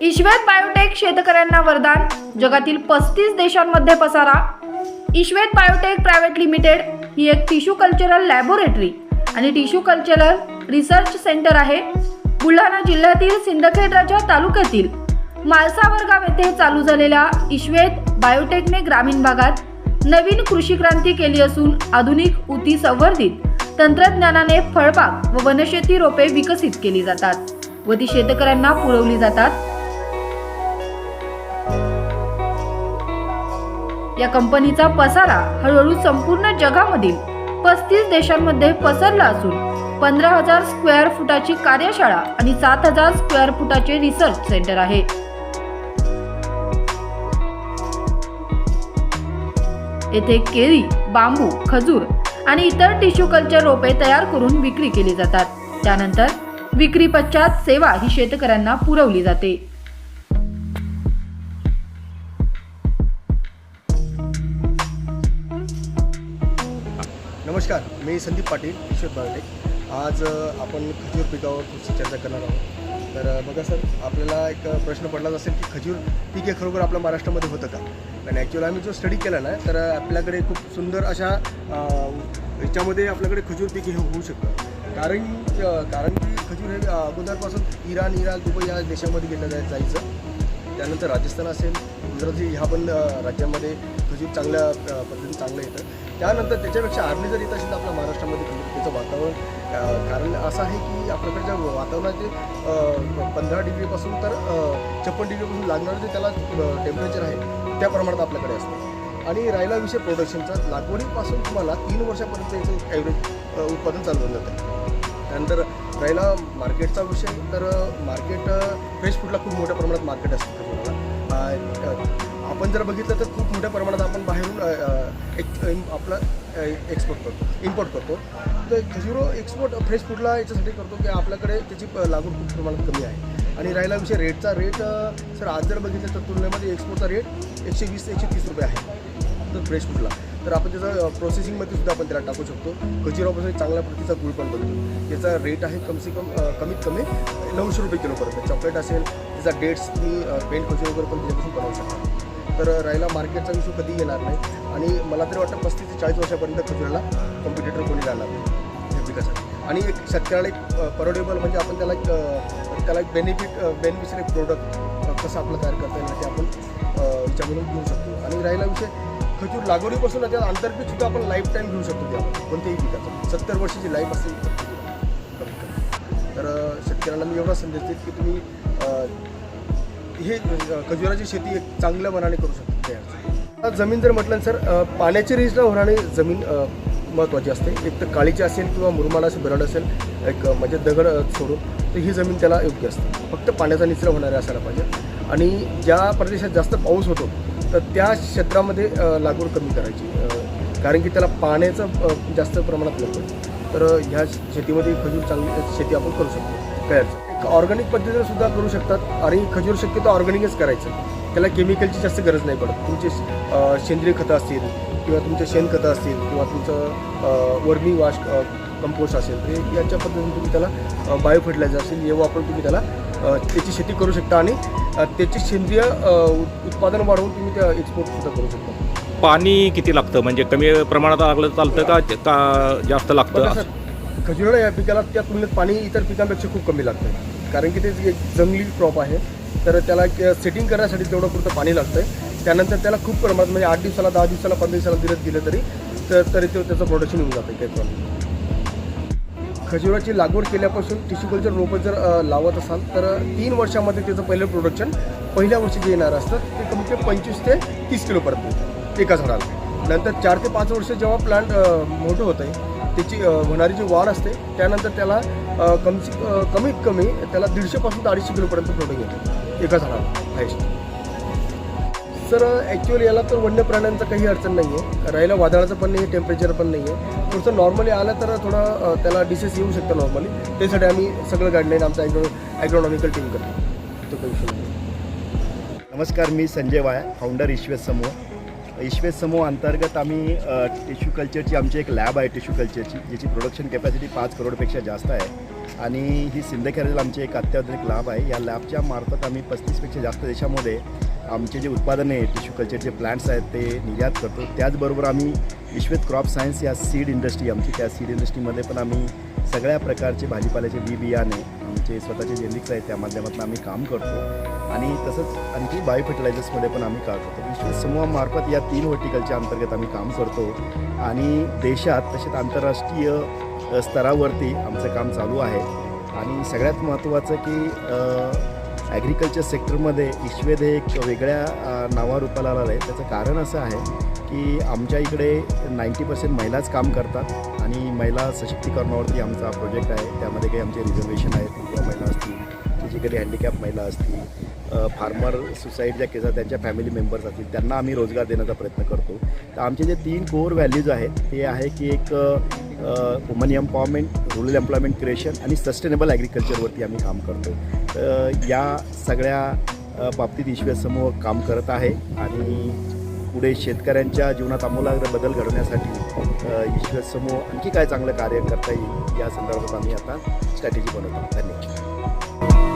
ईश्वेत biotech शेतकऱ्यांना वरदान. जगातील पस्तीस देशांमध्ये पसारा. ईश्वेत बायोटेक प्रायव्हेट लिमिटेड ही एक टिश्यू कल्चरल लॅबोरेटरी आणि टिश्यू कल्चरल रिसर्च सेंटर आहे. बुलढाणा जिल्ह्यातील सिंदखेडराजा तालुक्यातील मालसावर गाव येथे चालू झालेल्या ईश्वेत बायोटेकने ग्रामीण भागात नवीन कृषी क्रांती केली असून आधुनिक उती संवर्धित तंत्रज्ञानाने फळबाग व वनशेती रोपे विकसित केली जातात व ती शेतकऱ्यांना पुरवली जातात. या कंपनीचा पसारा हळूहळू संपूर्ण जगामधील पस्तीस देशांमध्ये पसरला असून पंधरा हजार स्क्वेअर फुटाची कार्यशाळा आणि सात हजार स्क्वेअर फुटाचे रिसर्च सेंटर आहे. येथे केळी बांबू खजूर आणि इतर टिश्यू कल्चर रोपे तयार करून विक्री केली जातात. त्यानंतर विक्री पश्चात सेवा ही शेतकऱ्यांना पुरवली जाते. नमस्कार मी संदीप पाटील ईश्वर बायोटेक आज आपण खजूर पिकावर थोडीशी चर्चा करणार आहोत. तर बघा सर आपल्याला एक प्रश्न पडलाच असेल की खजूर पीक हे खरोखर आपल्या महाराष्ट्रामध्ये होतं का? आणि ॲक्च्युअली आम्ही जो स्टडी केला ना तर आपल्याकडे खूप सुंदर अशा याच्यामध्ये आपल्याकडे खजूर पीक हे होऊ शकतं कारण कारण की खजूर हे अगोदरपासून इराण इराण दुबई या देशामध्ये घेतलं जाय जायचं. त्यानंतर राजस्थान असेल गुजरात ह्या पण राज्यामध्ये खजूर चांगल्या पद्धतीने चांगलं येतं. त्यानंतर त्याच्यापेक्षा आर्मी जर येत असेल तर आपल्या महाराष्ट्रामध्ये त्याचं वातावरण कारण असं आहे की आपल्याकडच्या वातावरणाचे पंधरा डिग्रीपासून तर छप्पन डिग्रीपासून लागणारं जे त्याला टेम्परेचर आहे त्या प्रमाणात आपल्याकडे असतं. आणि राहिला विषय प्रोडक्शनचा लागवडीपासून तुम्हाला तीन वर्षापर्यंत याचं ॲव्हरेज उत्पादन चालवलं जातं. त्यानंतर राहिला मार्केटचा विषय तर मार्केट फ्रेश फूडला खूप मोठ्या प्रमाणात मार्केट असतं तुम्हाला आपण जर बघितलं तर खूप मोठ्या प्रमाणात आपण बाहेरून अ, एक आपला एक्सपोर्ट करतो इम्पोर्ट करतो. तर खजुरो एक्सपोर्ट फ्रेश फूडला याच्यासाठी करतो की आपल्याकडे त्याची लागवड खूप प्रमाणात कमी आहे. आणि राहिला विषय रेटचा रेट सर आज जर बघितलं तर तुलनेमध्ये एक्सपोर्टचा रेट एकशे वीस ते एकशे तीस रुपये आहे. तर फ्रेश फूडला तर आपण त्याचं प्रोसेसिंगमध्ये सुद्धा आपण त्याला टाकू शकतो. खजुरापासून चांगल्या प्रतीचा गुळ पण बनतो त्याचा रेट आहे कमसे कम कमीत कमी नऊशे रुपये किलोपर्यंत चॉकलेट असेल त्याचा डेट्स तुम्ही पेंट खजूर वगैरे पण त्याच्यापासून बनवू शकता. तर राहिला मार्केटचा विषय कधी येणार नाही. आणि मला तरी वाटतं पस्तीस ते चाळीस वर्षापर्यंत खजुराला कॉम्पिटिटर कोणी राहणार नाही. या पिकासाठी आणि एक शेतकऱ्याला एक परवडेबल म्हणजे आपण त्याला एक त्याला एक बेनिफिट बेनिफिशियल एक प्रोडक्ट कसं आपलं तयार करता येईल ते आपण अ, याच्यामधून घेऊ शकतो. आणि राहिला विषय खजूर लागवडीपासून त्या आंतरपीक सुद्धा आपण लाईफ टाईम घेऊ शकतो त्या कोणत्याही पिकाचं. सत्तर वर्षाची लाईफ असेल. तर शेतकऱ्यांना मी एवढा संदेश देत की तुम्ही हे खजुराची शेती एक चांगल्या मनाने करू शकतो तयार जमीन जर म्हटलं सर पाण्याची रिज न होणारी जमीन महत्त्वाची असते. एक तर काळीची असेल किंवा मुरमाड असेल बरड असेल एक म्हणजे दगड सोडून तर ही जमीन त्याला योग्य असते. फक्त पाण्याचा निचरा होणारा असायला पाहिजे. आणि ज्या प्रदेशात जास्त पाऊस होतो तर त्या क्षेत्रामध्ये लागवड कमी करायची. कारण की त्याला पाण्याचं जास्त प्रमाणात नको तर ह्या शेतीमध्ये खजूर चांगली शेती आपण करू शकतो. तयारचं ऑर्गॅनिक पद्धतीने सुद्धा करू शकतात. आणि खजूर शक्यतो ऑर्गॅनिकच करायचं. त्याला केमिकलची जास्त गरज नाही पडत. तुमचे सेंद्रिय खतं असतील किंवा तुमचे शेणखतं असतील किंवा तुमचं वर्मी वाश कंपोस्ट असेल तर याच्या पद्धतीने तुम्ही त्याला बायो फर्टिलायझर असेल हे वापरून तुम्ही त्याला त्याची शेती करू शकता आणि त्याची सेंद्रिय उत्पादन वाढवून तुम्ही त्या एक्सपोर्ट सुद्धा करू शकता. पाणी किती लागतं? म्हणजे कमी प्रमाणात लागलं चालतं का का जास्त लागतं? सर खजुराला या पिकाला त्या तुलनेत पाणी इतर पिकांपेक्षा खूप कमी लागतं कारण की ते एक जंगली क्रॉप आहे तर त्याला सेटिंग करण्यासाठी तेवढं पुरतं पाणी लागतं आहे त्यानंतर त्याला खूप प्रमाणात म्हणजे आठ दिवसाला दहा दिवसाला पंधरा दिवसाला दिलं दिलं तरी तर तरी ते त्याचं प्रोडक्शन होऊन जातं काही प्रॉब्लेम खजुराची लागवड केल्यापासून टिश्यू कल्चर रोपं जर लावत असाल तर तीन वर्षामध्ये त्याचं पहिलं प्रोडक्शन पहिल्या वर्षी जे येणार असतं ते कमीत कमी पंचवीस ते तीस किलोपर्यंत येतं एका झाडाला. नंतर चार ते पाच वर्ष जेव्हा प्लांट मोठं होतं आहे त्याची होणारी जी वाढ असते त्यानंतर त्याला अ, कमसे कमीत कमी त्याला दीडशेपासून ते अडीचशे किलोपर्यंत प्रोडक्ट येतं एका झाडाला हायस्ट. सर ॲक्च्युअली याला तर वन्य प्राण्यांचं काही अडचण नाही आहे राहिलं वादळाचं पण नाही टेम्परेचर पण नाही आहे थोडंसं नॉर्मली आलं तर थोडं त्याला डिसेस येऊ शकतं नॉर्मली त्यासाठी आम्ही सगळं गाईडलाईन आमचं ॲग्रो ॲग्रोनॉमिकल टीम करतो. तो कौशल्य नमस्कार मी संजय वाया फाउंडर ईश्वर समूह. ईश्वेत समूह अंतर्गत आम्ही टिश्यू कल्चरची आमची एक लॅब आहे टिश्यू कल्चरची ज्याची प्रोडक्शन कॅपॅसिटी पाच करोडपेक्षा जास्त आहे. आणि ही सिंदखेडला आमची एक अत्याधुनिक लॅब आहे. या लॅबच्या मार्फत आम्ही पस्तीसपेक्षा जास्त देशामध्ये आमचे जे उत्पादने आहे टिश्यू कल्चरचे प्लांट्स आहेत ते निर्यात करतो. त्याचबरोबर आम्ही विश्वेत क्रॉप सायन्स या सीड इंडस्ट्री आमची त्या सीड इंडस्ट्रीमध्ये पण आम्ही सगळ्या प्रकारचे भाजीपाल्याचे बी बियाणे आमचे स्वतःचे जेनिक्स आहेत त्या माध्यमातून आम्ही काम करतो. आणि तसंच आणखी बायो फर्टिलायझर्समध्ये पण आम्ही काम करतो. विश्व समूहामार्फत या तीन व्हर्टिकलच्या अंतर्गत आम्ही काम करतो. आणि देशात तसेच आंतरराष्ट्रीय स्तरावरती आमचं काम चालू आहे. आणि सगळ्यात महत्त्वाचं की ॲग्रिकल्चर सेक्टरमध्ये इश्वेद हे एक वेगळ्या नावारूपाला आलं आहे. त्याचं कारण असं आहे की आमच्या इकडे नाईंटी पर्सेंट महिलाच काम करतात आणि महिला सशक्तीकरणावरती आमचा प्रोजेक्ट आहे. त्यामध्ये काही आमचे रिझर्वेशन आहेत. किंवा महिला असतील फिजिकली हँडिकॅप महिला असतील फार्मर सुसाईड ज्या केसात त्यांच्या फॅमिली मेंबर्स असतील त्यांना आम्ही रोजगार देण्याचा प्रयत्न करतो. तर आमचे जे तीन कोर व्हॅल्यूज आहेत ते आहे की एक woman empowerment rural employment creation आणि सस्टेनेबल ॲग्रिकल्चरवरती आम्ही काम करतो. या सगळ्या बाबतीत ईश्वर समूह काम करत आहे आणि पुढे शेतकऱ्यांच्या जीवनात आमूलाग्र बदल घडवण्यासाठी अ, ईश्वर समूह आणखी काय चांगलं कार्य करता येईल या संदर्भात आम्ही आता स्ट्रॅटेजी बनवतो. धन्यवाद.